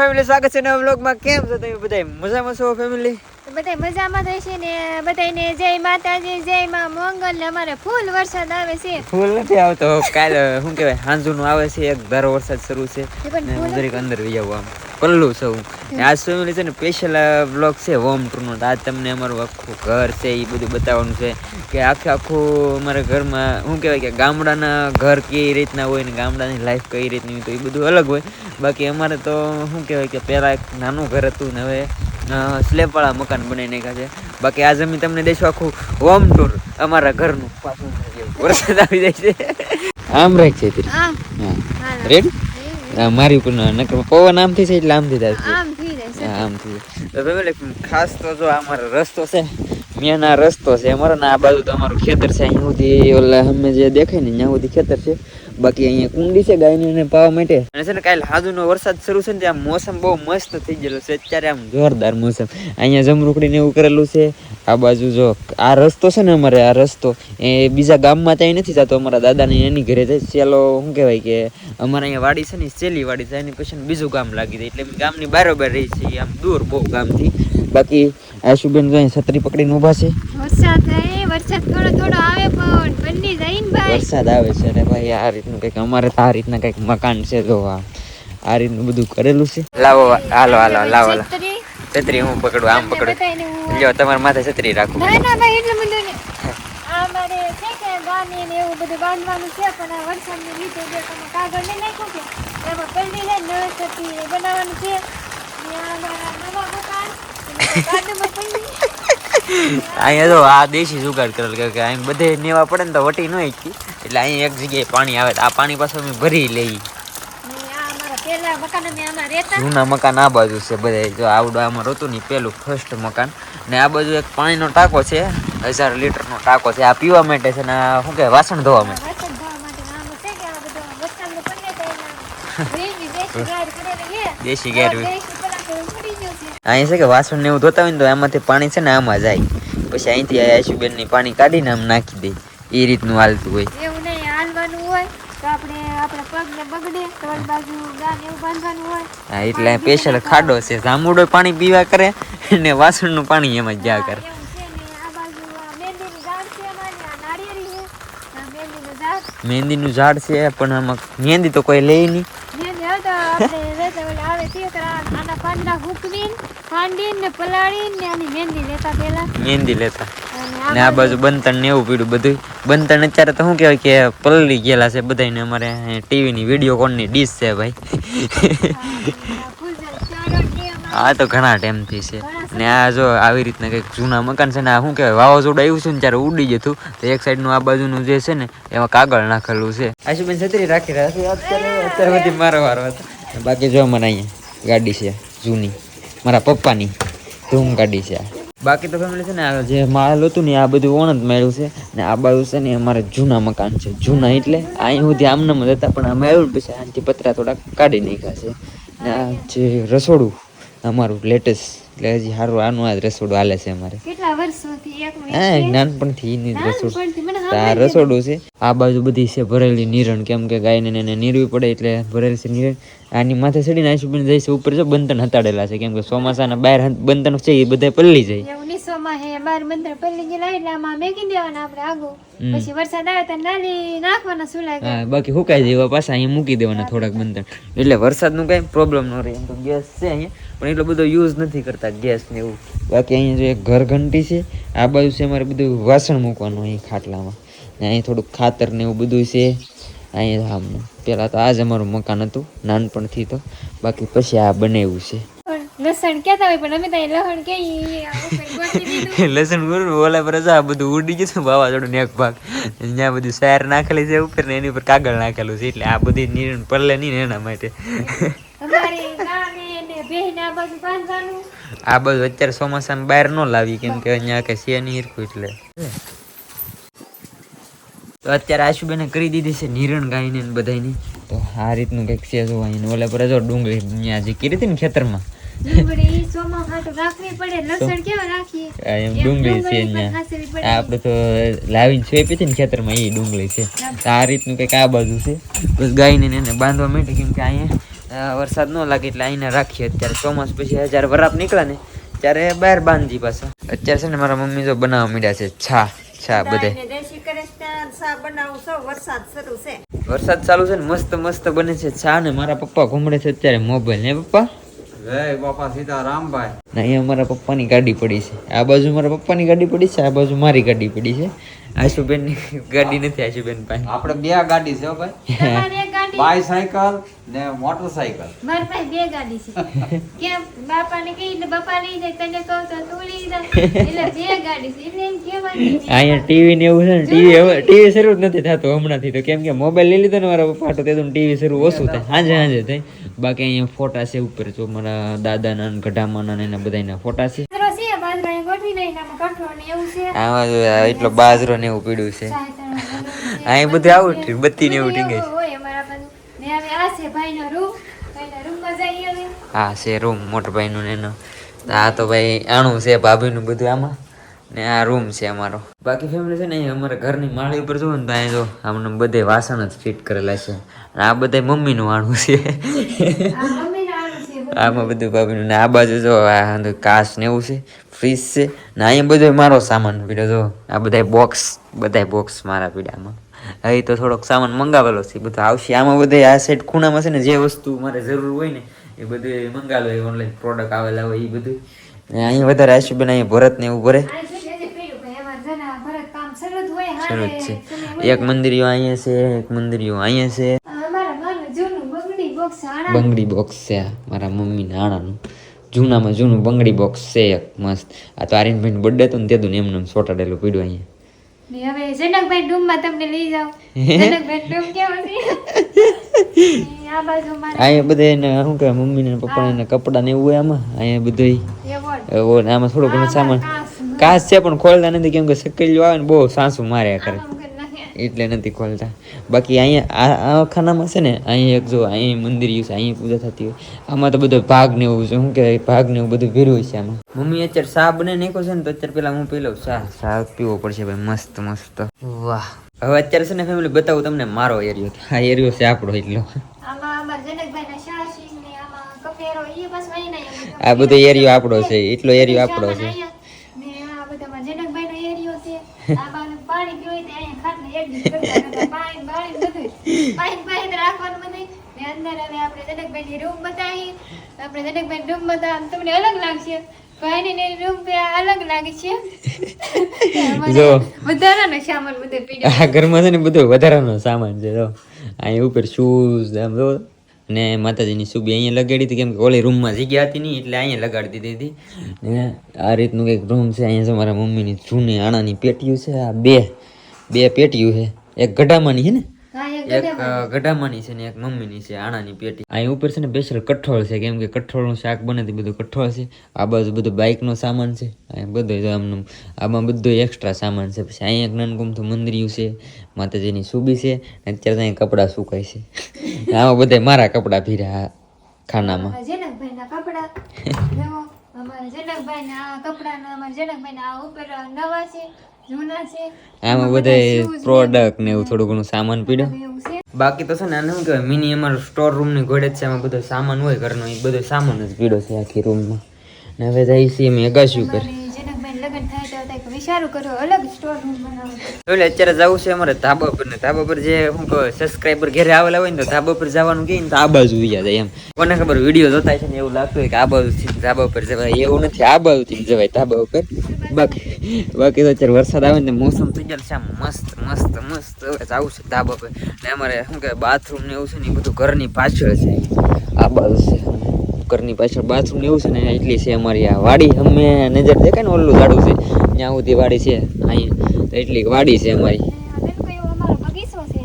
Family સ્વાગત છે નવા બ્લોગમાં કેમ છો તમે બધા મજામાં છો ફેમિલી બધા મજામાં થશે ને? બધાને જય માતાજી જય માં મંગલ. ને અમારે ફૂલ વરસાદ આવે છે. ફૂલ નથી આવતો. કાલ શું કહેવાય હાંજુનું આવે છે. એક ધારો વરસાદ શરૂ છે. ને દરેક અંદર વહી આવું આમ. પલ્લું સૌ આજ ફેમિલી છે ને સ્પેશિયલ બ્લોગ છે હોમ ટૂરનો આજ તમને અમારું આખું ઘર છે એ બધું બતાવવાનું છે. કે આખે આખું અમારા ઘરમાં શું કહેવાય કે ગામડાના ઘર કઈ રીતના હોય ને ગામડાની લાઈફ કઈ રીતની હોય તો એ બધું અલગ હોય. બાકી અમારે તો શું કહેવાય કે પહેલાં એક નાનું ઘર હતું ને હવે સ્લેબવાળા મકાન બનાવી નાખ્યા છે. બાકી આજે અમે તમને દેશું આખું હોમ ટૂર અમારા ઘરનું પાછું વરસાદ આવી જાય છે. આમ રાખ છે રેડ. મારી ઉપર નકર પવન આમથી છે એટલે આમથી થાય આમથી તો ખાસ તો જો આ અમારો રસ્તો છે આ રસ્તો છે અમારો ને આ બાજુ તો અમારું ખેતર છે, અહીંયા સુધી ઓલા અમે જે દેખાય ને ત્યાં સુધી ખેતર છે. બાકી અહીંયા કુંડી છે ગાયને પાવા માટે. અને છે ને કાલે હાજુનો વરસાદ શરૂ છે ને ત્યાં મોસમ બહુ મસ્ત થઈ ગયેલો છે. અત્યારે આમ જોરદાર મોસમ. અહીંયા જમરૂખડીને એવું કરેલું છે. આ બાજુ જો આ રસ્તો છે ને અમારે, આ રસ્તો એ બીજા ગામમાં ત્યાં નથી જતો. અમારા દાદાને એની ઘરે જાય ચેલો શું કહેવાય કે અમારે અહીંયા વાડી છે ને ચેલી વાડી છે. એની પછી બીજું ગામ લાગી જાય. એટલે ગામની બારોબાર રહી છે. આમ દૂર બહુ ગામથી. બાકી આશુબેન તો છત્રી પકડીને ઊભા છે. વરસાદ વરસાદ થોડો થોડો આવે પણ બની જાય ને ભાઈ. વરસાદ આવે છે અને ભાઈ આ રીતનું કંઈક અમારે તો આ રીતના કંઈક મકાન છે જો આ. આ રીતનું બધું કરેલું છે. લાવો હાલો હાલો લાવો છત્રી? છત્રી હું પકડું આમ પકડું. લ્યો તમારા માથે છત્રી રાખું. ના ના ભાઈ એટલે મને અમારે છે કે ગાની ને એવું બધું બાંધવાનું છે પણ આ વરસાદને લીધે જે તમે કાગળ નહીં નાખ્યું કે એમાં પલળી જાય નળ છત્રી બનાવવાનું છે. ને અમારા નવા મકાન. અહીંયા તો આ દેશી જુગાડ કરેલ કે કે અહીં બધે નેવા પડે ને તો વટી ન એકથી એટલે અહીં એક જગ્યાએ પાણી આવે તો આ પાણી પાછું અમે ભરી લઈ જૂના મકાન આ બાજુ છે બધે જો આવડું આમાં હતું નહીં પેલું ફર્સ્ટ મકાન. ને આ બાજુ એક પાણીનો ટાંકો છે હજાર લીટરનો ટાંકો છે. આ પીવા માટે છે ને આ શું કહેવાય વાસણ ધોવા માટે. દેશી ગાડ અહીં છે કે વાસણ ને એવું ધોતા હોય ને તો એમાંથી પાણી છે ને આમાં જાય. પછી અહીંથી આશુબેનની પાણી કાઢીને આમ નાખી દે. એ રીતનું હાલતું હોય. એવું નહીં હાલવાનું હોય તો આપણે આપણા પગને બગડે તો બાજુ ગાન એવું બાંધવાનું હોય. હા એટલે સ્પેશિયલ ખાડો છે. જામુડો પાણી પીવા કરે ને વાસણનું પાણી એમાં જ જા કરે. મહેંદીનું ઝાડ છે પણ આમાં મહેંદી તો કોઈ લે નહીં. તો આપણે રહેતા ઓલા આવે તે તો આના પાંદડા હુકવીને ફાંડીને ને પલાળીને ને આની મહેંદી લેતા પહેલા. મહેંદી લેતા. ને આ બાજુ બંતણ ને એવું પીડ્યું બધું બંતણ અત્યારે તો શું કહેવાય કે પલળી ગયેલા છે બધાને અમારે ટીવી ની વીડિયો કોનની ડીશ છે ભાઈ. આ તો ઘણા ટાઈમથી છે. ને આ જો આવી રીતના કંઈક જૂના મકાન છે ને, આ શું કહેવાય, વાવાઝોડું આવ્યું છે ને, ત્યારે ઉડી જતું તો એક સાઈડનું આ બાજુનું જે છે ને, એમાં કાગળ નાખેલું છે. આશુબેન છત્રી રાખી રહ્યા અત્યારે બધી મારો વારો હતો. બાકી જો મને અહીંયા ગાડી છે, જૂની. મારા પપ્પાની ધૂમ ગાડી છે બાકી તો ફેમિલી છે ને, આ જે માલ હતું ને આ બધું ઓણ જ મળ્યું છે. ને આ બાજુ છે ને, અમારે જૂના મકાન છે. જૂના એટલે અહીં સુધી આમનામ જ હતા, પણ આ મેળવ્યું પછી આનાથી પતરા થોડાક કાઢી નાખ્યા છે. ને આ જે રસોડું અમારું લેટેસ્ટ એટલે હજી સારું આનું આ રસોડું હાલે છે અમારે. કેટલા વર્ષોથી હા નાનપણથી એની રસોડું. આ રસોડું છે? આ બાજુ બધી છે ભરેલી નીરણ કેમ કે ગાયને એને નીરવી પડે એટલે ભરેલી છે નીરણ. આની માથે ચડીને આશુબેન જાય છે ઉપર જો બંધન હતાડેલા છે કેમ કે ચોમાસાના બહાર બંધન છે એ બધા પલળી જાય. એવું હે પલ્લી એટલે આમાં મેકી દેવાના આપણે આગો. પછી વરસાદ આવે તો નાલી નાખવાના સુલાય હા બાકી સુકાઈ જાય પાછા અહીંયા મૂકી દેવાના થોડાક બંધન. એટલે વરસાદનું કઈ પ્રોબ્લેમ ન રહે એમ તો ગેસ છે અહીંયા પણ એટલો બધો યુઝ નથી કરતા ગેસ ને એવું. બાકી અહીંયા જો એક ઘર ઘંટી છે આ બાજુ છે અમારે બધું વાસણ મૂકવાનું અહીં ખાટલામાં. અહીં થોડુંક ખાતર ને એવું બધું છે. અહીંયા આમ પહેલાં તો આ જ અમારું મકાન હતું નાનપણથી તો. બાકી પછી આ બનાવ્યું છે. લસણ પણ અમે કે લસણ ગુરુ ઓલા પર આ બધું ઉડી ગયું છે વાવાઝોડું ને એક ભાગ. ત્યાં બધું સાર નાખેલી છે ઉપર ને એની ઉપર કાગળ નાખેલું છે એટલે આ બધી નીરણ પરલે નહીં ને એના માટે. આ બધું અત્યારે ચોમાસામાં બહાર ન લાવી કેમ કે અહીંયા કઈ છે નહીં એટલે. તો અત્યારે આશુબેને કરી દીધી છે નિરણ ગાયને ને બધાયને. તો આ રીતનું કંઈક છે જો અહીં ઓલા પર જો ડુંગળી ત્યાં જે કરી હતી ને ખેતરમાં. આપણે તો લાવીને છેપી હતી ને ખેતરમાં એ ડુંગળી છે. આ રીતનું કંઈક આ બાજુ છે. બસ ગાયને ને એને બાંધવા માંડી કેમ કે અહીંયા વરસાદ ન લાગે એટલે અહીંયા રાખીએ. અત્યારે ચોમાસ પછી હજાર વરાપ નીકળે ને ત્યારે બહાર બાંધી પાછા. અત્યારે છે ને મારા મમ્મી જો બનાવવા માંડ્યા છે છા છા બધે વરસાદ શરૂ છે. ચાલુ છે ને મસ્ત મસ્ત બને છે. ચા ને મારા પપ્પા ઘૂમડે છે અત્યારે મોબાઈલ ને પપ્પા? જય બાપા સીતારામભાઈ. ને અહીંયા મારા પપ્પાની ગાડી પડી છે. આ બાજુ મારા પપ્પાની ગાડી પડી છે આ બાજુ મારી ગાડી પડી છે. આશુબેનની ગાડી નથી આશુબેન પાસે આપણે બે ગાડી છે ભાઈ. ગાડી? બાયસાયકલ ને મોટરસાયકલ. મારી પાસે બે ગાડી છે. કેમ? બાપાને કહી એટલે બાપા લઈ જાય તને કહું તો તું લઈ જા. એટલે બે ગાડી છે. એટલે એમ કહેવાનું અહીંયા ટીવી ને એવું છે ને ટીવી હવે ટીવી શરૂ જ નથી થતું હમણાંથી તો. કેમ કે મોબાઈલ લઈ લીધો ને મારા પપ્પા તો તે ટીવી શરૂ ઓછું થાય. હાજે હાજે થાય. બાકી અહીંયા ફોટા છે ઉપર જો મારા દાદાના ને ગઢામાના ને એના બધાના ફોટા છે. આમાં કઠોળ ને એવું છે. આમાં જો આ એટલો બાજરો ને એવું પીડ્યું છે. અહીં બધું આવું બત્તી ને એવું ટીંગે છે. હોય અમારા બાજુ ને હવે આ છે ભાઈનો રૂમ ભાઈના રૂમમાં જઈએ હવે. હા છે રૂમ મોટા ભાઈનું ને એનો. આ તો ભાઈ આણું છે ભાભીનું બધું આમાં. ને આ રૂમ છે અમારો. બાકી ફેમિલી છે ને અમારા ઘરની માળી ઉપર જોવો ને તો અહીં જો આમને બધે વાસણ જ ફિટ કરેલા છે. અને આ બધા મમ્મીનું આણું છે. આમાં બધું ભાભીનું ને આ બાજુ જો આ કાચ ને એવું છે ફ્રીજ છે. ને અહીંયા બધો મારો સામાન પીડ્યો જો. આ બધા બોક્સ બધા બોક્સ મારા પીડામાં અહીં તો થોડોક સામાન મંગાવેલો છે. બધું આવશે. આમાં બધે આ સેટ ખૂણામાં છે ને જે વસ્તુ મારે જરૂર હોય ને એ બધું મંગાવેલો હોય. ઓનલાઈન પ્રોડક્ટ આવેલા હોય એ બધું. અહીં વધારે આશુબેન અહીંયા ભરત ને એવું ભરે. સરસ છે. એક મંદિરિયો અહીંયા છે એક મંદિરિયો અહીંયા છે. બંગડી બોક્સ છે મારા મમ્મી નાણાનું જૂનામાં જૂનું બંગડી બોક્સ છે એક મસ્ત. આ તો આર્યનભાઈ બર્થડે તો ને તે દું એમને એમ સોટાડેલું પીડ્યું અહીંયા. ને હવે જનકભાઈ ડૂમમાં તમને લઈ જાઉં જનકભાઈ ડૂમ કેવો છે? ને આ બાજુ મારે અહીંયા બધા એને શું કહેવાય મમ્મી ને પપ્પા ને કપડાં ને એવું આમાં? અહીંયા બધું આમાં થોડો ઘણો સામાન. કાચ. છે પણ ખોલતા નથી કેમ કે સકેલીઓ આવે ને બહુ સાસુ માર્યા કરે. એટલે નથી ખોલતા. બાકી અહીંયા આ ખાનામાં છે ને અહીંયા એક જો અહીંયા મંદિર છે અહીંયા પૂજા થતી હોય. આમાં તો બધો ભાગ ને એવું છે. શું કે ભાગ ને એવું બધું ભેરું છે આમાં. મમ્મી અત્યારે શાહ બને નાખ્યો છે ને તો અત્યારે પેલા હું પી લઉં શાહ ચા પીવો પડશે ભાઈ મસ્ત મસ્ત. વાહ. હવે અત્યારે છે ને ફેમિલી બતાવું તમને મારો એરિયો આ એરિયો છે આપણો એટલો. આ બધો એરિયો આપણો છે એટલો એરિયો આપણો છે ને આ બધામાં જનકભાઈનો એરિયો છે આ બાજુ પાણી એક પાણી બાણી બધું પાણી પાણી રાખવાનું બધું ને અંદર હવે આપણે જનકભાઈની રૂમ બતાવી. આપણે જનકભાઈ રૂમ બતાવ તમને અલગ લાગશે. ભાઈની રૂમ બે અલગ લાગે છે. જો. વધારાનો સામાન બધું પીડ્યો આ ઘરમાં છે ને બધો વધારાનો સામાન છે જો. અહીં ઉપર શૂઝ આમ જો. ને માતાજીની સુબી અહીંયા લગાડી હતી કેમ કે ઓલી રૂમમાં જગ્યા હતી નહીં એટલે અહીંયા લગાડી દીધી હતી ને આ રીતનું કંઈક રૂમ છે અહીંયા મારા મમ્મીની જૂની આણાની પેટીયું છે આ બે. બે પેટીયું છે. એક ગઢામાંની છે ને? એક ગઢામાંની. છે ને એક મમ્મીની છે આણાની પેટી. અહીં ઉપર છે ને સ્પેશિયલ કઠોળ છે કેમ કે કઠોળનું શાક બને તે બધું કઠોળ છે. આ બાજુ બધું બાઇકનો સામાન છે અહીં બધું આમનું આમાં બધું એક્સ્ટ્રા સામાન છે. પછી અહીંયા એક નાનકુમથું મંદિરિયું છે માતાજીની સુબી છે અને અત્યારે તો અહીં કપડાં સુકાય છે. આમાં બધા મારા કપડાં ભીરા ખાનામાં. જનકભાઈના કપડાં. અમારા જનકભાઈના કપડાના અમારા જનકભાઈના આ ઉપર નવા છે. આમાં બધા પ્રોડક્ટ ને એવું થોડું ઘણું સામાન પીડ્યો. બાકી તો છે ને આને શું કહેવાય મિની અમારો સ્ટોર રૂમની ઘોડે જ છે એમાં બધો સામાન હોય ઘરનો એ બધો સામાન જ પીડો છે આખી રૂમમાં ને હવે જાય છે અમે અગાશી ઉપર અત્યારે જવું છે અમારે ધાબા પર ધાબા પર જે શું કહે સબસ્ક્રાઇબર ઘરે આવેલા હોય ને ધાબા પર જવાનું કે તો આ જાય એમ. કોને ખબર વીડિયો જોતા છે ને એવું લાગતું કે આ બાજુથી ધાબા પર જવાય. એવું નથી, આ જ જવાય ધાબા ઉપર. બાકી બાકી તો અત્યારે વરસાદ આવે ને મોસમ થઈ જાય છે મસ્ત મસ્ત મસ્ત. હવે જવું છે ધાબા પર. ને અમારે શું કે બાથરૂમ ને એવું છે ને એ બધું ઘરની પાછળ છે. આ છે. ઘરની પાછળ બાથરૂમ ને એવું છે ને એટલી છે અમારી આ વાડી. અમે નજર દેખાય ને ઓલું ઝાડું છે. ત્યાં સુધી વાડી છે. અહીંયા તો એટલી વાડી છે અમારી.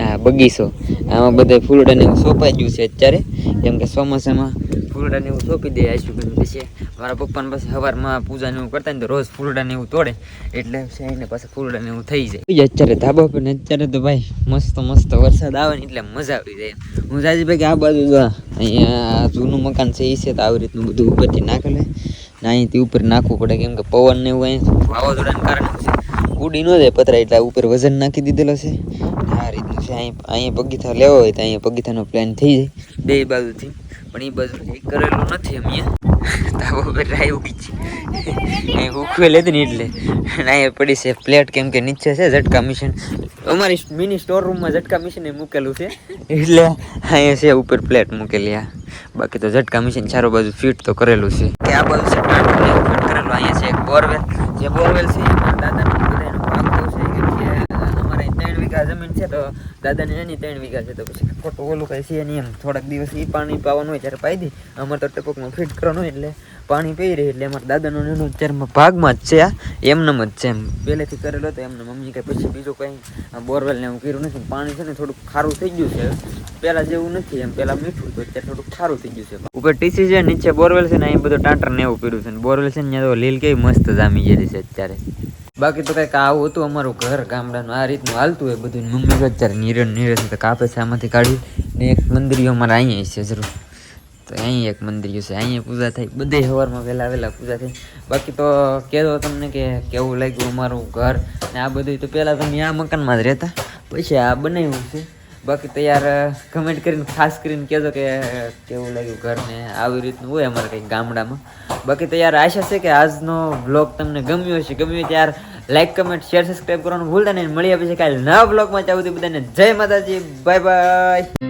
હા બગીચો આમાં બધે ફૂલડાને એવું સોંપાઈ ગયું છે અત્યારે. કેમ કે ચોમાસામાં ફૂલડાને એવું સોંપી દે આઈશું પછી મારા પપ્પાને પાસે સવારમાં પૂજાને એવું કરતા ને તો રોજ ફૂલડાને એવું તોડે. એટલે એને પાસે ફૂલડાને એવું થઈ જાય. અત્યારે ધાબા પર ને અત્યારે તો ભાઈ મસ્ત મસ્ત વરસાદ આવે ને એટલે મજા આવી જાય. હું જાજી ભાઈ કે આ બાજુ અહીંયા જૂનું મકાન છે એ છે તો આવી રીતનું બધું ઉપરથી નાખેલું ને અહીંથી ઉપર નાખવું પડે, કેમ કે પવન ને એવું અહીં વાવાઝોડાને કારણે ઉડી ન જાય પતરા એટલે ઉપર વજન નાખી દીધેલો છે. આ રીતનું છે, અહીં અહીંયા પગીથા લેવો હોય તો અહીંયા પગીથાનો પ્લાન થઈ જાય બે બાજુથી. પણ એ બાજુ કરેલું નથી અમે તાવો ઉપર આવ્યું છે. અહીં ઉખવેલ હતી ને એટલે. અહીંયા પડી છે પ્લેટ કેમ કે નીચે છે ઝટકા મિશન અમારી મિની સ્ટોર રૂમમાં ઝટકા મિશન એ મૂકેલું છે. એટલે અહીંયા છે ઉપર પ્લેટ મૂકેલી આ. બાકી તો ઝટકા મિશન ચારો બાજુ ફિટ તો કરેલું છે. કે આ બાજુ છે. કરેલું. અહીંયા છે એક બોરવેલ જે બોરવેલ છે એમાં દાદાને બધાનો ભાગ તો છે કેમ કે અમારે અહીં ત્રણ વીઘા જમીન છે તો દાદાને એની ત્રણ વીઘા છે તો પછી ખોટું ઓલું કઈ છે નહીં એમ. થોડાક દિવસ એ પાણી પાવાનું હોય ત્યારે પાઈ દઈ અમારે તો ટપકમાં ફિટ કરવાનું હોય એટલે પાણી પી રહી એટલે અમારા દાદાનો એનો અત્યારમાં ભાગમાં જ છે આ. એમનેમ જ છે એમ. પહેલેથી કરેલો હતો, એમને મમ્મી કે પછી બીજું કંઈ બોરવેલ ને એવું કર્યું નથી. પાણી છે ને થોડુંક ખારું થઈ ગયું છે. પહેલાં જેવું નથી એમ. પહેલાં મીઠું હતું, અત્યારે થોડુંક ખારું થઈ ગયું છે. ઉપર ટીસી છે, નીચે બોરવેલ છે ને અહીં બધું ટાંટર ને એવું કર્યું છે. બોરવેલ છે ને ત્યાં તો લીલ કેવી મસ્ત જામી ગયેલી છે અત્યારે. બાકી તો કંઈક આવું હતું અમારું ઘર ગામડાનું. આ રીતનું હાલતું હોય બધું. મમ્મી તો અત્યારે નીરજ નીરજ તો કાપે છે આમાંથી કાઢી. ને એક મંદિર અમારે અહીંયા છે જરૂર. તો અહીં એક મંદિર છે. અહીંયા પૂજા થાય. બધે સવારમાં વહેલા વહેલા પૂજા થઈ બાકી તો કહેતો તમને કે કેવું લાગ્યું અમારું ઘર. ને આ બધું તો પહેલાં તમે આ મકાનમાં જ રહેતા. પછી આ બનાવ્યું છે. બાકી તો યાર કમેન્ટ કરીને, ખાસ કરીને કહેજો કે કેવું લાગ્યું ઘર ને આવી રીતનું હોય અમારે કંઈક ગામડામાં. બાકી તો યાર, આશા છે કે આજનો બ્લોગ તમને ગમ્યો હશે. ગમ્યો હોય તો યાર લાઈક કમેન્ટ શેર સબસ્ક્રાઈબ કરવાનું ભૂલતા નહીં. મળીએ પછી કાલે નવા બ્લોગમાં ચાવું બધાને જય માતાજી. Bye bye